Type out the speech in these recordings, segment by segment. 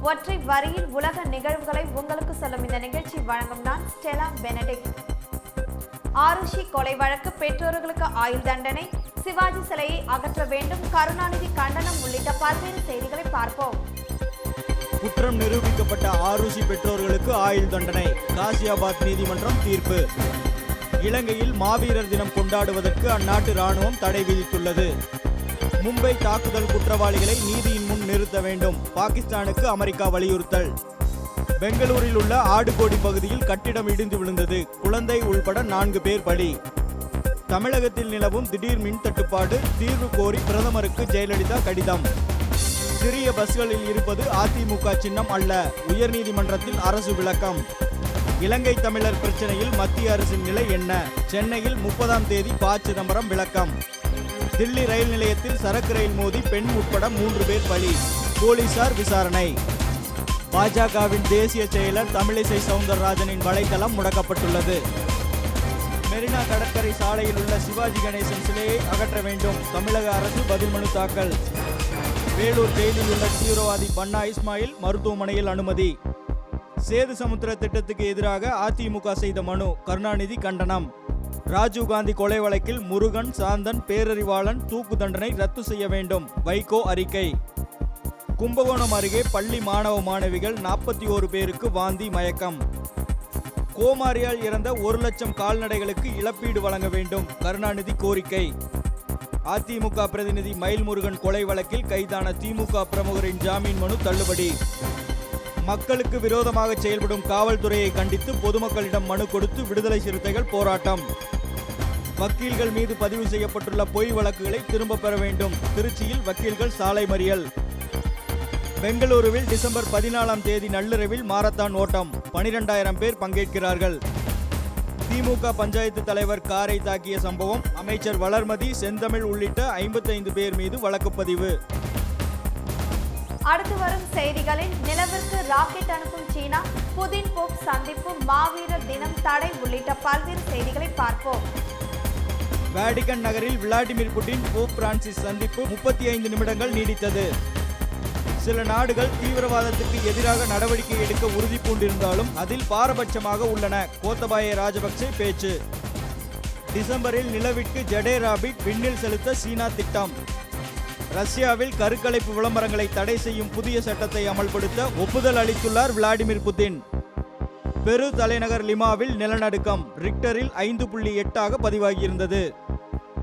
ஒற்றை வரியில் உலக நிகழ்வுகளை உங்களுக்கு சொல்லும் இந்த நிகழ்ச்சி வழங்கும் நான் ஸ்டெலா பெனடிக் ஆருஷி கொலை வழக்கு பெற்றோர்களுக்கு ஆயுள் தண்டனை சிவாஜி சிலையை அகற்ற வேண்டும் கருணாநிதி கண்டனம் உள்ளிட்ட பல்வேறு செய்திகளை பார்ப்போம். குற்றம் நிரூபிக்கப்பட்ட ஆருஷி பெற்றோர்களுக்கு ஆயுள் தண்டனை காசியாபாத் நீதிமன்றம் தீர்ப்பு. இலங்கையில் மாவீரர் தினம் கொண்டாடுவதற்கு அந்நாட்டு ராணுவம் தடை விதித்துள்ளது. மும்பை தாக்குதல் குற்றவாளிகளை நீதியின் முன் நிறுத்த வேண்டும். பாகிஸ்தானுக்கு அமெரிக்கா வலியுறுத்தல். பெங்களூரில் உள்ள ஆடுகோடி பகுதியில் கட்டிடம் இடிந்து விழுந்தது. குழந்தை உள்பட நான்கு பேர் பலி. தமிழகத்தில் நிலவும் திடீர் மின் தட்டுப்பாடு தீர்வு கோரி பிரதமருக்கு ஜெயலலிதா கடிதம். சிறிய பஸ்களில் இருப்பது அதிமுக சின்னம் அல்ல. உயர்நீதிமன்றத்தில் அரசு விளக்கம். இலங்கை தமிழர் பிரச்சனையில் மத்திய அரசின் நிலை என்ன? சென்னையில் முப்பதாம் தேதி ப சிதம்பரம் விளக்கம். தில்லி ரயில் நிலையத்தில் சரக்கு ரயில் மோதி பெண் உட்பட மூன்று பேர் பலி. போலீசார் விசாரணை. பாஜகவின் தேசிய செயலர் தமிழிசை சவுந்தரராஜனின் வலைதளம் முடக்கப்பட்டுள்ளது. மெரினா கடற்கரை சாலையில் உள்ள சிவாஜி கணேசன் சிலையை அகற்ற வேண்டும். தமிழக அரசு பதில் மனு தாக்கல். வேலூர் ஜெயிலில் உள்ள தீவிரவாதி பன்னா இஸ்மாயில் மருத்துவமனையில் அனுமதி. சேது சமுத்திர திட்டத்துக்கு எதிராக அதிமுக செய்த மனு. கருணாநிதி கண்டனம். ராஜீவ் காந்தி கொலை வழக்கில் முருகன் சாந்தன் பேரறிவாளன் தூக்கு தண்டனை ரத்து செய்ய வேண்டும். வைகோ அறிக்கை. கும்பகோணம் அருகே பள்ளி மாணவ மாணவிகள் நாற்பத்தி ஓரு பேருக்கு வாந்தி மயக்கம். கோமாரியால் இறந்த ஒரு லட்சம் கால்நடைகளுக்கு இழப்பீடு வழங்க வேண்டும். கருணாநிதி கோரிக்கை. அதிமுக பிரதிநிதி மயில்முருகன் கொலை வழக்கில் கைதான திமுக பிரமுகரின் ஜாமீன் மனு தள்ளுபடி. மக்களுக்கு விரோதமாக செயல்படும் காவல்துறையை கண்டித்து பொதுமக்களிடம் மனு கொடுத்து விடுதலை சிறுத்தைகள் போராட்டம். வக்கீல்கள் மீது பதிவு செய்யப்பட்டுள்ள பொய் வழக்குகளை திரும்ப பெற வேண்டும். திருச்சியில் வக்கீல்கள் சாலை மறியல். பெங்களூருவில் டிசம்பர் பதினாலாம் தேதி நள்ளிரவில் மாரத்தான் ஓட்டம். பனிரெண்டாயிரம் பேர் பங்கேற்கிறார்கள். திமுக பஞ்சாயத்து தலைவர் காரை தாக்கிய சம்பவம் அமைச்சர் வளர்மதி செந்தமிழ் உள்ளிட்ட ஐம்பத்தைந்து பேர் மீது வழக்குப்பதிவு. அடுத்து வரும் செய்திகளில் நிலவிற்கு ராக்கெட் அனுப்பும் சீனா புதின் போப் சந்திப்பு மாவீரர் தினம் தடை உள்ளிட்ட பல்வேறு செய்திகளை பார்ப்போம். வேடிகன் நகரில் விளாடிமிர் புட்டின் போப் பிரான்சிஸ் சந்திப்பு முப்பத்தி ஐந்து நிமிடங்கள் நீடித்தது. சில நாடுகள் தீவிரவாதத்துக்கு எதிராக நடவடிக்கை எடுக்க உறுதி பூண்டிருந்தாலும் அதில் பாரபட்சமாக உள்ளன. கோத்தபாய ராஜபக்சே பேச்சு. டிசம்பரில் நிலவிற்கு ஜடே ராபிட் விண்ணில் செலுத்த சீனா திட்டம். ரஷ்யாவில் கருக்கலைப்பு விளம்பரங்களை தடை செய்யும் புதிய சட்டத்தை அமல்படுத்த ஒப்புதல் அளித்துள்ளார் விளாடிமிர் புதின். பெரு தலைநகர் லிமாவில் நிலநடுக்கம் ரிக்டரில் ஐந்து புள்ளி எட்டாக பதிவாகியிருந்தது.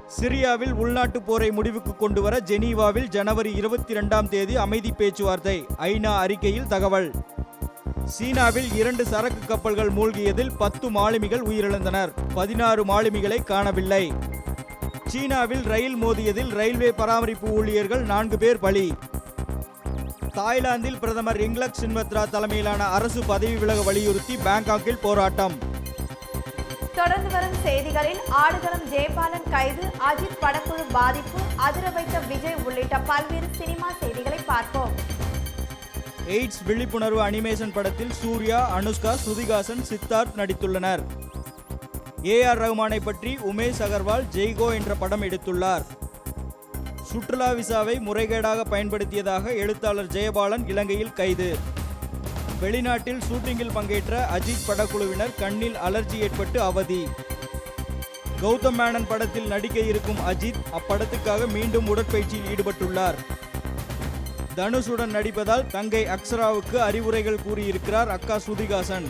சிரியாவில் உள்நாட்டு போரை முடிவுக்கு கொண்டுவர ஜெனீவாவில் ஜனவரி இருபத்தி இரண்டாம் தேதி அமைதி பேச்சுவார்த்தை ஐநா அறிக்கையில் தகவல். சீனாவில் இரண்டு சரக்கு கப்பல்கள் மூழ்கியதில் பத்து மாலுமிகள் உயிரிழந்தனர். பதினாறு மாலுமிகளை காணவில்லை. சீனாவில் ரயில் மோதியதில் ரயில்வே பராமரிப்பு ஊழியர்கள் நான்கு பேர் பலி. தாய்லாந்தில் பிரதமர் இங்லக் சின்வத்ரா தலைமையிலான அரசு பதவி விலக வலியுறுத்தி பாங்காக்கில் போராட்டம். தொடர்ந்து வரும் செய்திகளில் ஆடுகளம் ஜெயபாலன் கைது அஜித் படக்குழு பாதிப்பு அதிர வைத்த விஜய் உள்ளிட்ட பல்வேறு சினிமா செய்திகளை பார்ப்போம். எய்ட்ஸ் விழிப்புணர்வு அனிமேஷன் படத்தில் சூர்யா அனுஷ்கா ஸ்ருதிகாசன் சித்தார்த் நடித்துள்ளனர். ஏ ஆர் ரஹ்மானை பற்றி உமேஷ் அகர்வால் ஜெய்கோ என்ற படம் எடுத்துள்ளார். சுற்றுலா விசாவை முறைகேடாக பயன்படுத்தியதாக எழுத்தாளர் ஜெயபாலன் இலங்கையில் கைது. வெளிநாட்டில் ஷூட்டிங்கில் பங்கேற்ற அஜித் படக்குழுவினர் கண்ணில் அலர்ஜி ஏற்பட்டு அவதி. கௌதம் மேனன் படத்தில் நடிக்க இருக்கும் அஜித் அப்படத்துக்காக மீண்டும் உடற்பயிற்சியில் ஈடுபட்டுள்ளார். தனுஷுடன் நடிப்பதால் தங்கை அக்ஷராவுக்கு அறிவுரைகள் கூறியிருக்கிறார் அக்கா சுதிகாசன்.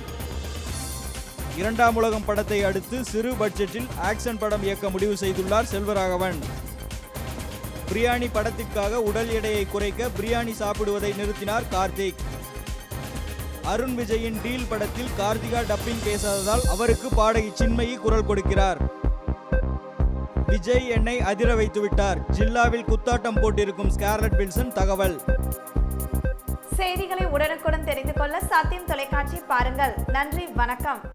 இரண்டாம் உலகம் படத்தை அடுத்து சிறு பட்ஜெட்டில் ஆக்ஷன் படம் இயக்க முடிவு செய்துள்ளார் செல்வராகவன். பிரியாணி படத்திற்காக உடல் எடையை குறைக்க பிரியாணி சாப்பிடுவதை நிறுத்தினார் கார்த்திக். அருண் விஜயின் டீல் படத்தில் கார்த்திகா டப்பிங் பேசாததால் அவருக்கு பாடகி சின்மயி குரல் கொடுக்கிறார். விஜய் என்னை அதிர வைத்து விட்டார். ஜில்லாவில் குத்தாட்டம் போட்டிருக்கும் ஸ்கார்லட் வில்சன் தகவல். செய்திகளை உடனுக்குடன் தெரிந்து கொள்ள சத்தியம் தொலைக்காட்சி பாருங்கள். நன்றி வணக்கம்.